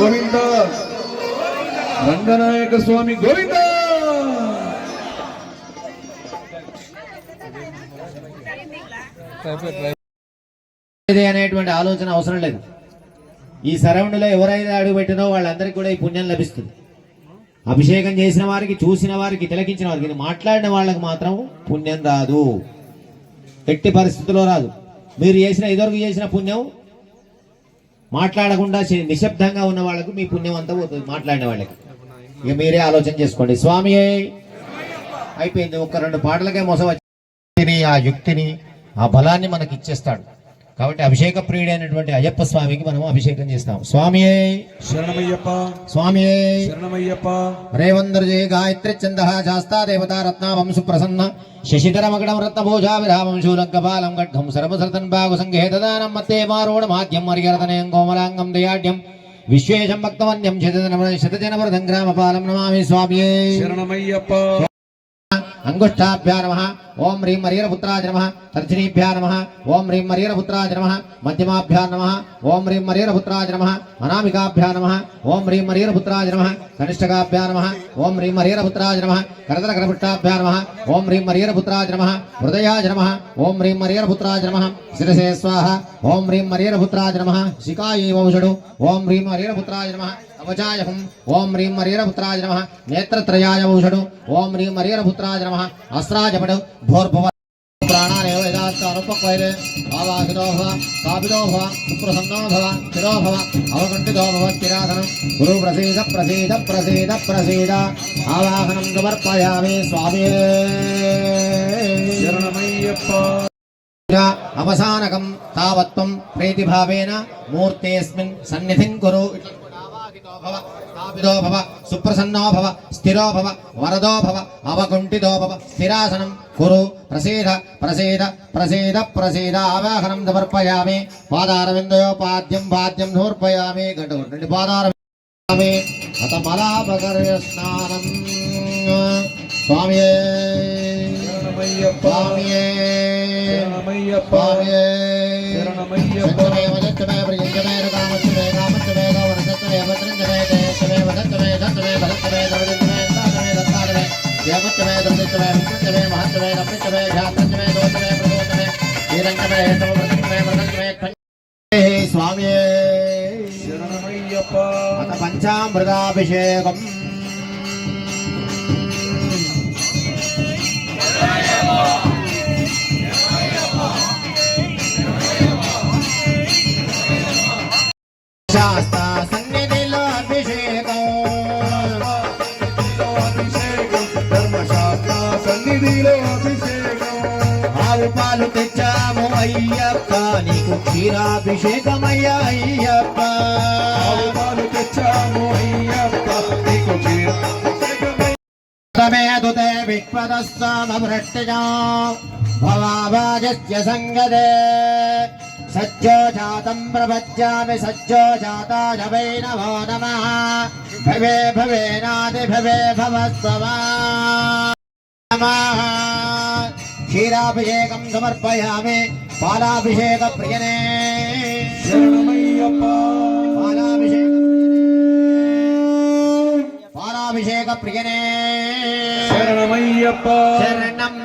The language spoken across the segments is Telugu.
గోవింద. రంగనాయక స్వామి గోవింద. ఇది అనేటువంటి ఆలోచన అవసరం లేదు. ఈ సరౌండ్లో ఎవరైతే అడుగు పెట్టినో వాళ్ళందరికీ కూడా ఈ పుణ్యం లభిస్తుంది. అభిషేకం చేసిన వారికి చూసిన వారికి తిలకించిన వారికి ఇది మాట్లాడిన వాళ్ళకి మాత్రం పుణ్యం రాదు. ఎట్టి పరిస్థితుల్లో రాదు. మీరు చేసిన ఇదివరకు చేసిన పుణ్యం మాట్లాడకుండా నిశ్శబ్దంగా ఉన్న వాళ్ళకు మీ పుణ్యం అంతా పోతుంది మాట్లాడిన వాళ్ళకి. ఇక మీరే ఆలోచన చేసుకోండి. స్వామి అయిపోయింది. ఒక రెండు పాటలకే మోసం వచ్చింది ఆ యుక్తిని ఆ బలాన్ని మనకి ఇచ్చేస్తాడు కాబట్టి అభిషేక ప్రియుడైనటువంటి అయ్యప్ప స్వామికి మనం అభిషేకం చేస్తాం స్వామి శరణమయ్యప్ప. స్వామి శరణమయ్యప్ప. రేవందర్జే గాయత్రి చంద శాస్తా దేవతా రత్నావం సుప్రసన్న శశిధర మగడం రత్నభూషా విరామం శూలంకపాలం ఖడ్గం సర్వసరతన్ బాగు సంఘేతదానం మత్తే మారోణ మాధ్యం మర్యరతనయం కోమలాంగం దయాఢ్యం విశ్వేశం భక్తవన్యం శతజన శతజనవరదం గ్రామపాలం నమామి స్వామి శరణమయ్యప్ప. అంగుష్టాభ్యా నమ ఓం హ్రీం హరీరపుత్రాయ నమ. తర్జనీభ్యా నమ. ఓం హ్రీం హరీరపుత్రాయ నమ. మధ్యమాభ్యా నమ. ఓం హ్రీం హరీరపుత్రాయ నమ. అనామికాభ్యా నమ. ఓం హ్రీం హరీరపుత్రాయ నమ. కనిష్టకాభ్యా నమ. ఓం హ్రీం హరీరపుత్రాయ నమ. కరతరకరపుష్టాభ్యా నమ. ఓం హ్రీం హరీరపుత్రాయ నమ. హృదయాయ నమ. ఓం హ్రీం హరీరపుత్రాయ నమ. శిరసే స్వాహ. ఓం హ్రీం హరీరపుత్రాయ నమ. శికాయే వౌషడు ఓం హ్రీం హరీరపుత్రాయ నమ. అవచాయహం ఓం హ్రీం హరీరపుత్రాయ నమ. నేత్రత్రయాయ ఔషడు ఓం హ్రీం హరీరపుత్రాయ నమ. అస్త్రాజపడు భోర్భవ ప్రాణానేవ యదాస్తానుపక్వైరే ఆవాహితో భవ స్థాపితో భవ సుప్రసన్నో భవ స్థిరో భవ అవకంఠితో భవ స్థిరాసనం గురు ప్రసీద ప్రసీద ప్రసీద ప్రసీద. ఆవాహనం సమర్పయామి స్వామి. శరణమయ్యప్ప. అవసానకం. తావత్వం ప్రీతిభావేన మూర్తేస్మిన్ సన్నిధిం కురు. ఇట్లా స్థాపితో భవ సుప్రసన్నో భవ స్థిరో భవ వరదో భవ అవకుంఠితో భవ స్థిరాసనం కురు ప్రసీద ప్రసీద ప్రసీద ప్రసీద ఆవాహనం సమర్పయామి పాదారవిందయోపాద్యం పాద్యం సమర్పయామి గంట కొట్టండి పాదారవిందయామి అత మలాపకర్య స్నానం స్వామియే స్వామియే స్వామియే శరణమయ్యప్ప దేవత్యమే దవదిత్యమే విష్ణుత్యమే మహత్యమే నప్రిత్యమే ధ్యాత్యమే దోతమే ప్రదోతమే వీరంగమే హేతమ వృత్యమే వృత్యమే స్వామియే శరణమయ్యప్ప. అత పంచామృతాభిషేకం. నీకు క్షీరాభిషేకమయ్యా అయ్యప్ప. పాలు తెచ్చాము అయ్యప్ప నీకు క్షీరాభిషేకమై తమేదుతే విశ్వదస్సామవృష్టిజో భవాభాజస్య సంగదే సజ్జో జాతం ప్రపద్యామి సజ్జో జాతాయ వై నమో నమః. భవే భవేనాది భవే భవస్వమా. నమః. క్షీరాభిషేకం సమర్పయామి పాలాభిషేక ప్రియనే శరణమయ్యప్ప పాలాభిషేక పాలాభిషేక ప్రియనే శరణమయ్యప్ప శరణం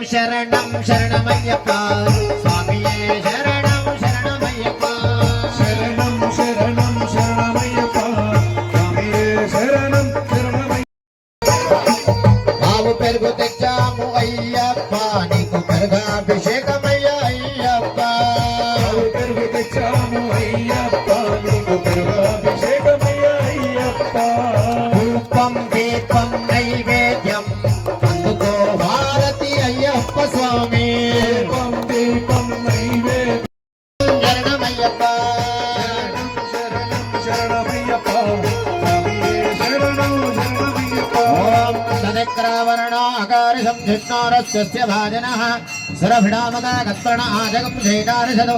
సంధిష్ణారస్య భాజనః సురభిడామకాగత్ప్రణాజగం ధేటారిషదు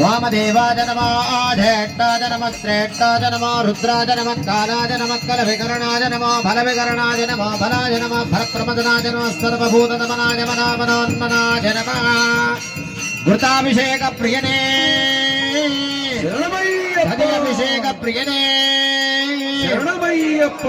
వామదేవాయ నమో ఆధేష్టాయ నమ శ్రేష్టాయ నమో రుద్రాయ నమ కాలాయ నమ కలవికరణాయ నమో ఫలవికరణాయ నమో ఫలాయ నమ ఫలప్రమదనాయ నమ సర్వభూతనమనాయ మనామనోన్మనాయ నమ ఘృతాభిషేక ప్రియనే శరణమయ్యప్ప అభిషేక ప్రియనే శరణమయ్యప్ప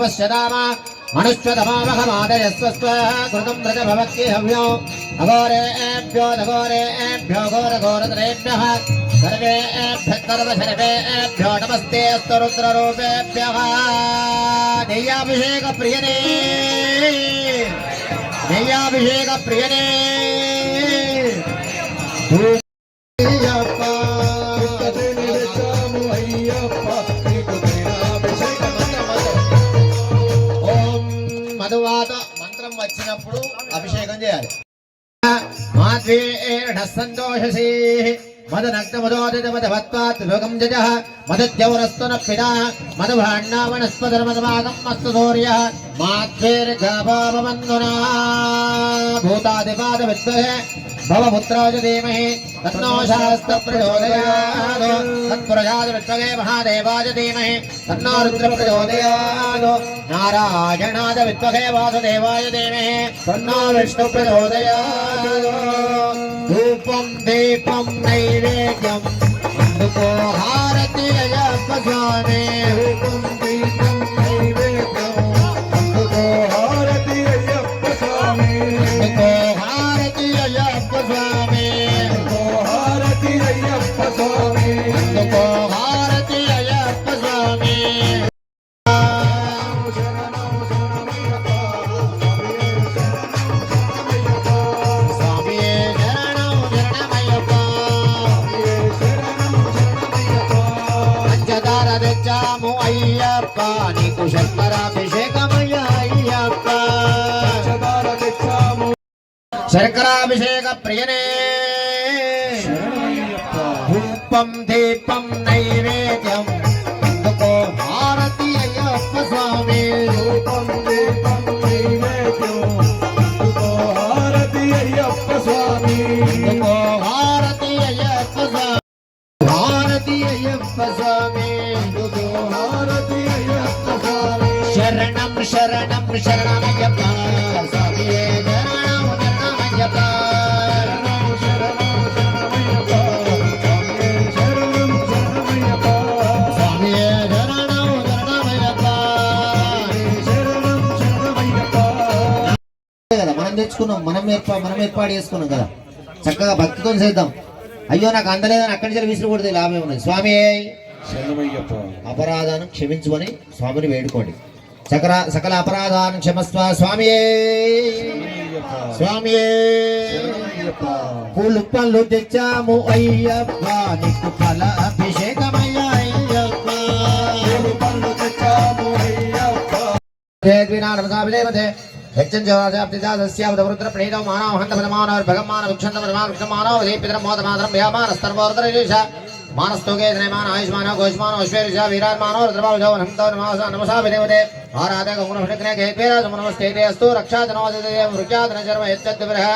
శ్రితో ఘృతమపశ్యదామ మనుష్యతమావహమాదయస్వస్వ ఘృతం వ్రత భవక్కి హవ్యో అఘోరేభ్యో దఘోరేభ్యో ఘోరఘోరతరేభ్యः సర్వేభ్యः సర్వసర్వేభ్యో నమస్తే అస్తు రుద్రరూపేభ్యः నెయ్యాభిషేక వచ్చినప్పుడు అభిషేకం చేయాలి. మాధ్వేణ సంతోషసీ. మదనగ్న లోకం జజ. మదద్యౌరస్తున పితా మధుభాణ్ణా మస్తు సూర్య. మాధ్వేర్ఘాభావమందునా భూతాదిపాద విద్మహే. భవపుత్రాయ ధీమహి. తన్నో శాస్త్ర ప్రచోదయాద్ తత్పురజాత ధీమహి. తన్నో రుద్ర నారాయణాద విద్మహే వాసుదేవాయ ధీమహి తన్నో విష్ణు ప్రచోదయాద్ ధూపం దీపం నైవేద్యం అందుకో హారతి అయ్యప్ప స్వామి రూపం దీపం శంకరాభిషేక ప్రియనే ధూపం దీపం నైవేద్యం. అందుకో హారతి అయ్యప్ప స్వామి రూపం దీపం నైవేద్యం. అందుకో హారతి అయ్యప్ప స్వామి అందుకో హారతి అయ్యప్ప స్వామి హారతి అయ్యప్ప స్వామి అందుకో హారతి అయ్యప్ప స్వామి శరణం శరణం శరణమయ్యప్ప. మనం తెచ్చుకున్నాం మనం ఏర్పా మనం ఏర్పాటు చేసుకున్నాం కదా. చక్కగా భక్తితో చేద్దాం. అయ్యో నాకు అందలేదని అక్కడి నుంచి విసురు కొడితే లాభం ఉన్నది స్వామి అపరాధాన్ని క్షమించమని స్వామిని వేడుకోండి. సకల సకల అపరాధాన్ని క్షమస్వ స్వామి. స్వామి. పూలు పళ్ళు తెచ్చాము అయ్యప్ప. నీకు ఫల అభిషేకమయ్య అయ్యప్ప. ఏడు పళ్ళు తెచ్చాము అయ్యప్ప. ేద్వినామసాభిదేవతే హెచ్చం జవాసాప్తిదాస్యావృద్ర ప్రణీతో మానవ హంత పదమానవ భగమాన వృక్షంత పదమాన మానవ దీపితరం మోద మాతరం వ్యామాన స్తర్వోదరేష మానస్తోగే ధనమాన ఆయుష్మాన గోష్మాన అశ్వేరిష వీరాన్మానో రుద్రబాబు హంతో నమస నమసాభిదేవతే ఆరాధక గుణభృగ్నే కేత్వేరాజ నమస్తేతే అస్తు రక్షాదనోదే వృక్షాదన శర్మ యచ్చద్విరహ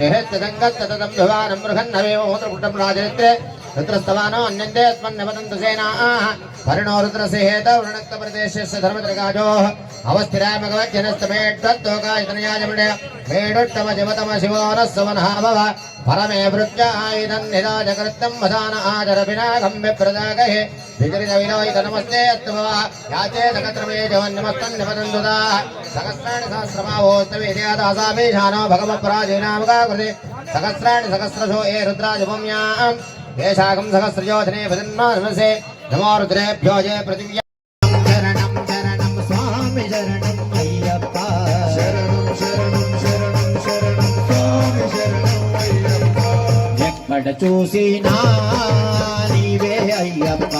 యహెత్తదంగత్తదం ధువానం మృగన్నవేవ మూత్రపుట్టం రాజరిత్రే రుద్రస్తవానో అన్యంతే అస్మన్నవదంత సేనా పరిణో రుద్రసేహేత వృణక్త ప్రదేశస్య ధర్మద్రగాజో అవస్థిరాయ భగవద్జనస్తమేట్టోకాయతనయాజమిడే మేడోత్తమ జమతమ శివోనస్సవనః భవ పరమే వృత్యాయుధం నిరాజకృత్తం వదాన ఆచర వినాగం విప్రదాగహే విజరిత విలోహిత నమస్తే అస్తు భవ యాచే సకత్రమే జవన్నమస్తం నిపదందుదా సహస్రాణి సహస్రమావోస్తవేదాసామేషానో భగవత్పరాజీనామకాకృతి సహస్రాణి సహస్రశో ఏ రుద్రాజభూమ్యాం ఏషాకం సహస్రయోధనే భజన్మా నమసే నమో రుద్రేభ్యో జయ పృథివ్యా శరణం శరణం స్వామి శరణం అయ్యప్ప శరణం శరణం శరణం శరణం స్వామి శరణం అయ్యప్ప ఎక్కడ చూసినా నీవే అయ్యప్ప.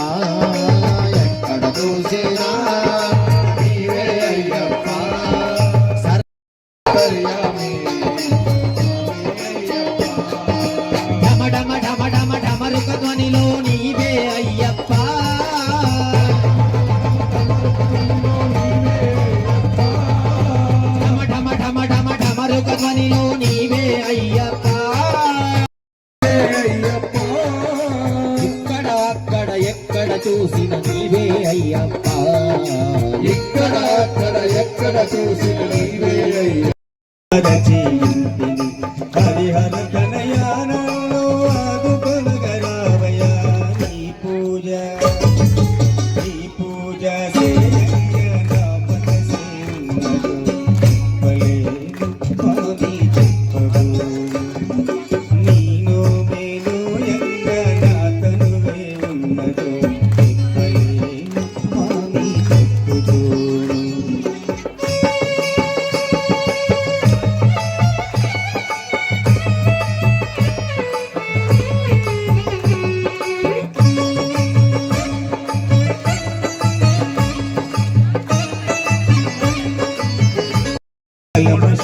I Let's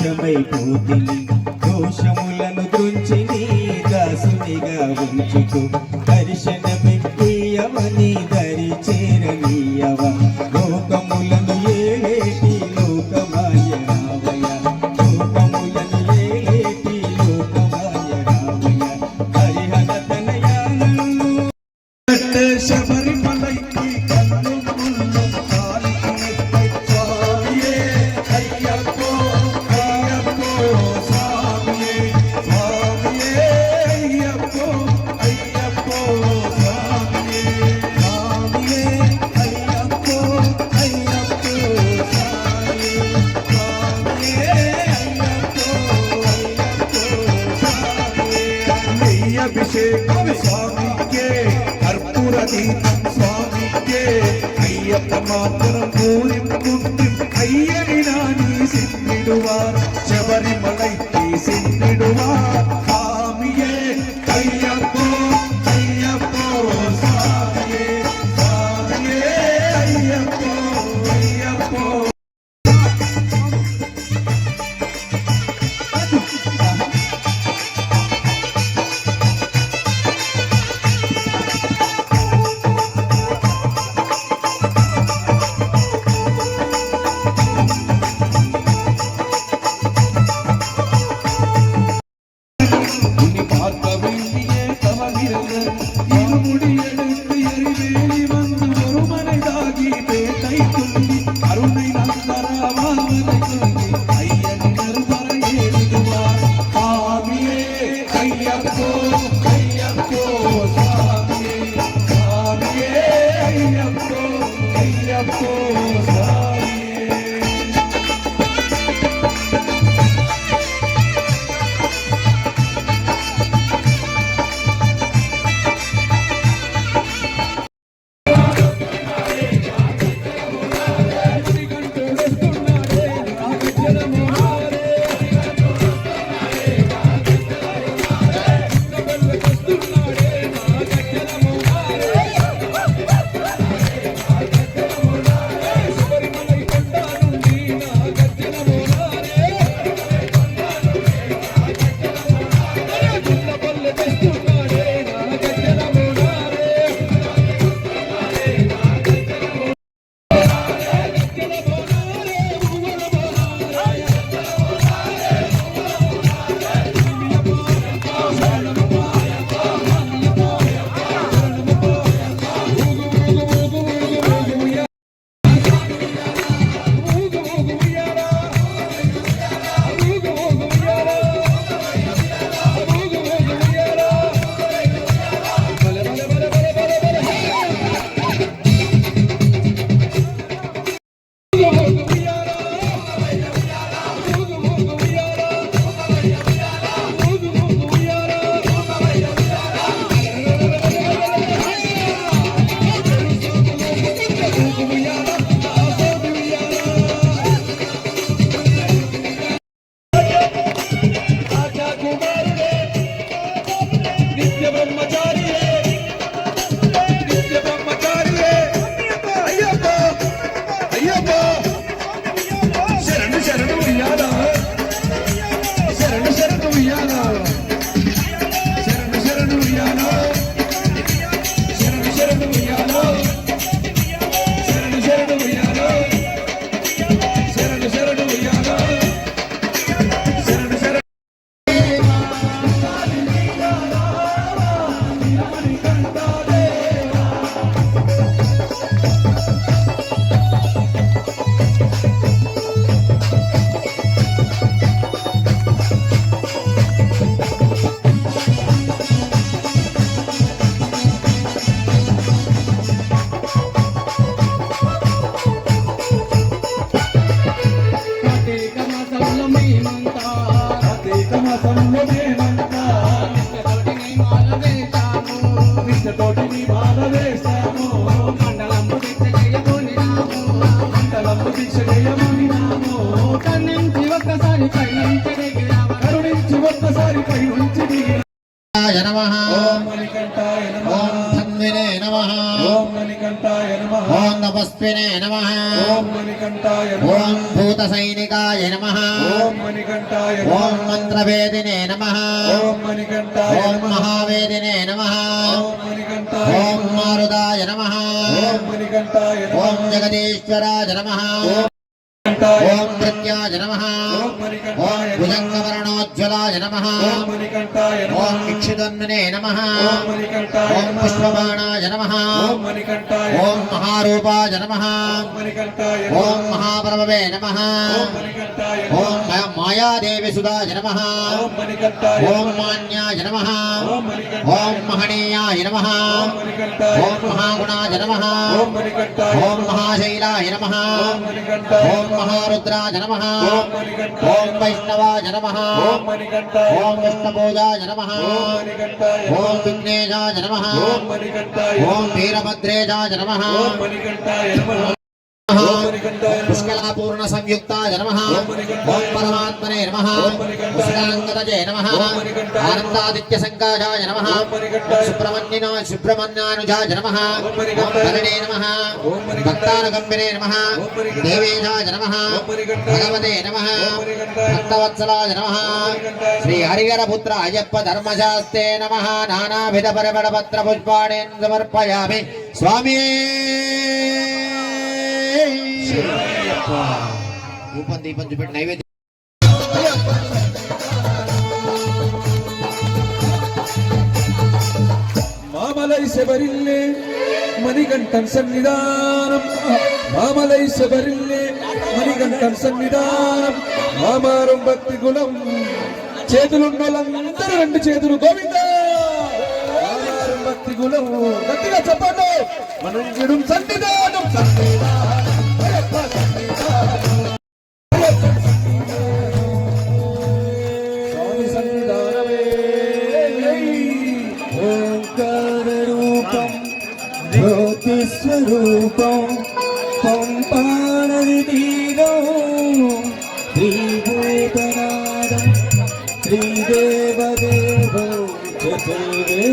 కలమశమైపోతిని దోషము సైనికాయ నమః. ఓం మణికంఠాయ ఓం నమః. మంత్రవేదినే నమః. ఓం మణికంఠాయ ఓం నమః. మహావేదినే నమః. ఓం మణికంఠాయ ఓం నమః. మారుదాయ నమః. ఓం మణికంఠాయ ఓం నమః. జగదీశ్వరాయ నమః. మణికంఠాయ ఓం నృత్యాయ నమః ఓం పుష్పబాణాయ నమః ఓం మహారూపాయ నమః ఓం ఓం నమః ఓం మాయాదేవి సుధాయ నమః ఓం మాన్యాయ నమః ఓం మహనీయాయ నమః ఓం మహాగుణాయ నమః ఓం మహాశైలాయ నమః ఓం మహారుద్రాయ నమః ఓం వైష్ణవాయ నమః ఓం ఓం విష్ణుపూజాయ నమః। ఓం విఘ్నేశాయ నమః। ఓం వీరభద్రేశాయ నమః। పుష్కలాపూర్ణ సంయుక్తాయ నమః ఓం పరమాత్మనే నమః. పుష్కలాంగతజే నమః. ఆనందాదిత్య సంకాశాయ నమః. సుబ్రహ్మణ్యన సుబ్రహ్మణ్యానుజాయ నమః హరిణే నమః. భక్తానుగంభినే నమః. దేవేశాయ నమః భగవతే నమః. భక్తవత్సలాయ నమః. శ్రీ హరిహరపుత్ర అయ్యప్ప ధర్మశాస్త్రే నమః. నానావిధ పరిమళ పత్ర పుష్పాణి సమర్పయామి. స్వామి ధూపం దీపం చూపెట్టి నైవేద్యం மாமலை செவரில்லே மணிகண்டன் சன்னிதானம் மாமலை செவரில்லே మణికంఠం సన్నిధానం మామారం భక్తి గుణం చేతులున్న వాళ్ళందరూ రెండు చేతులు గోవింద మామారం భక్తి గుణం గట్టిగా చెప్పండి మనం గిడుం సన్నిధానం సన్నిధానం అయ్యప్ప సన్నిధానం స్వరూపం పంపానది తీరం శ్రీభూతనాదం శ్రీదేవదేవం చతుర్వే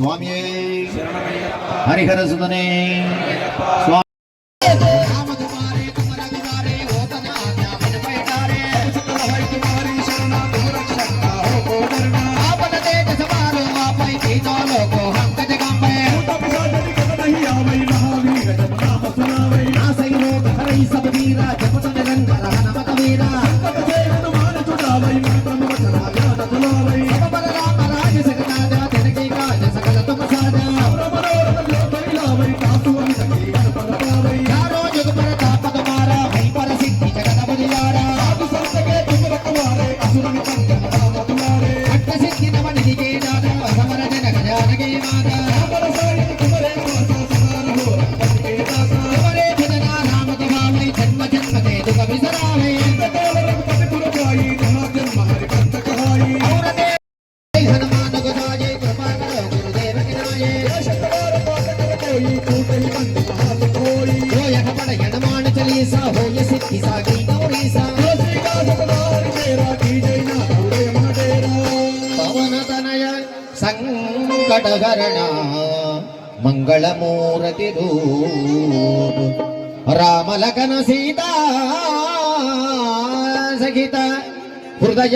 స్వామి. హరిహర సుదనే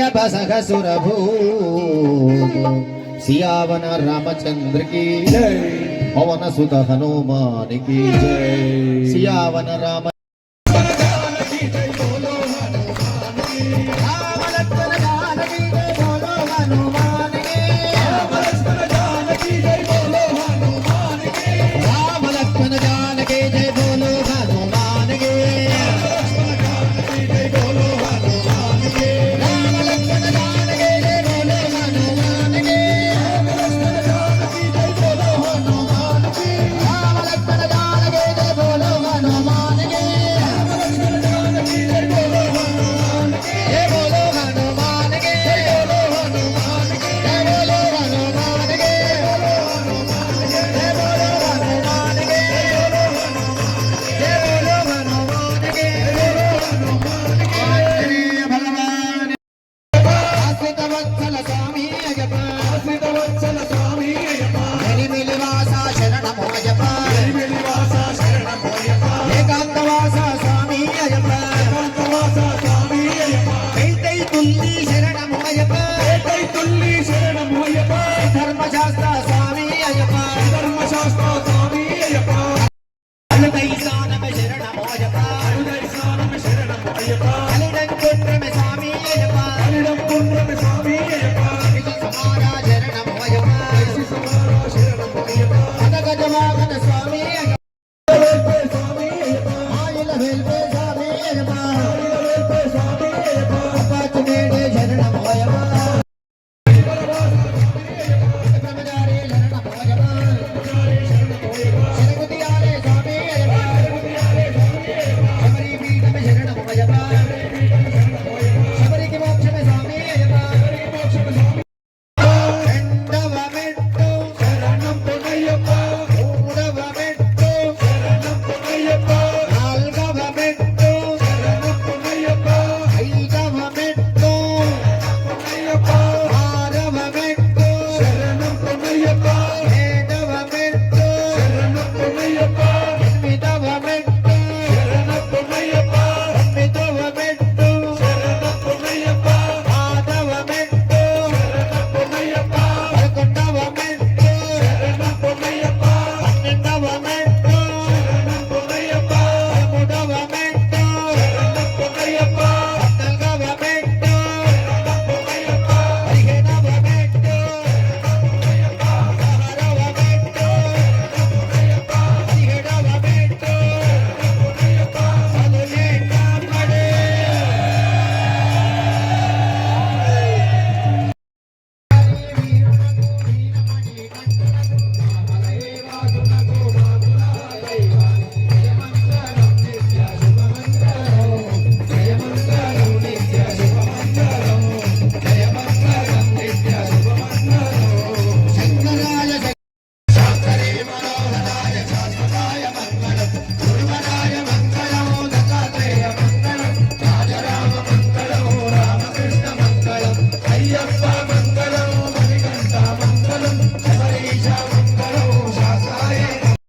భసహ సురభూ సియావన రామచంద్రకి జై. పవన సుత హనుమానికి జై. సియావన రామ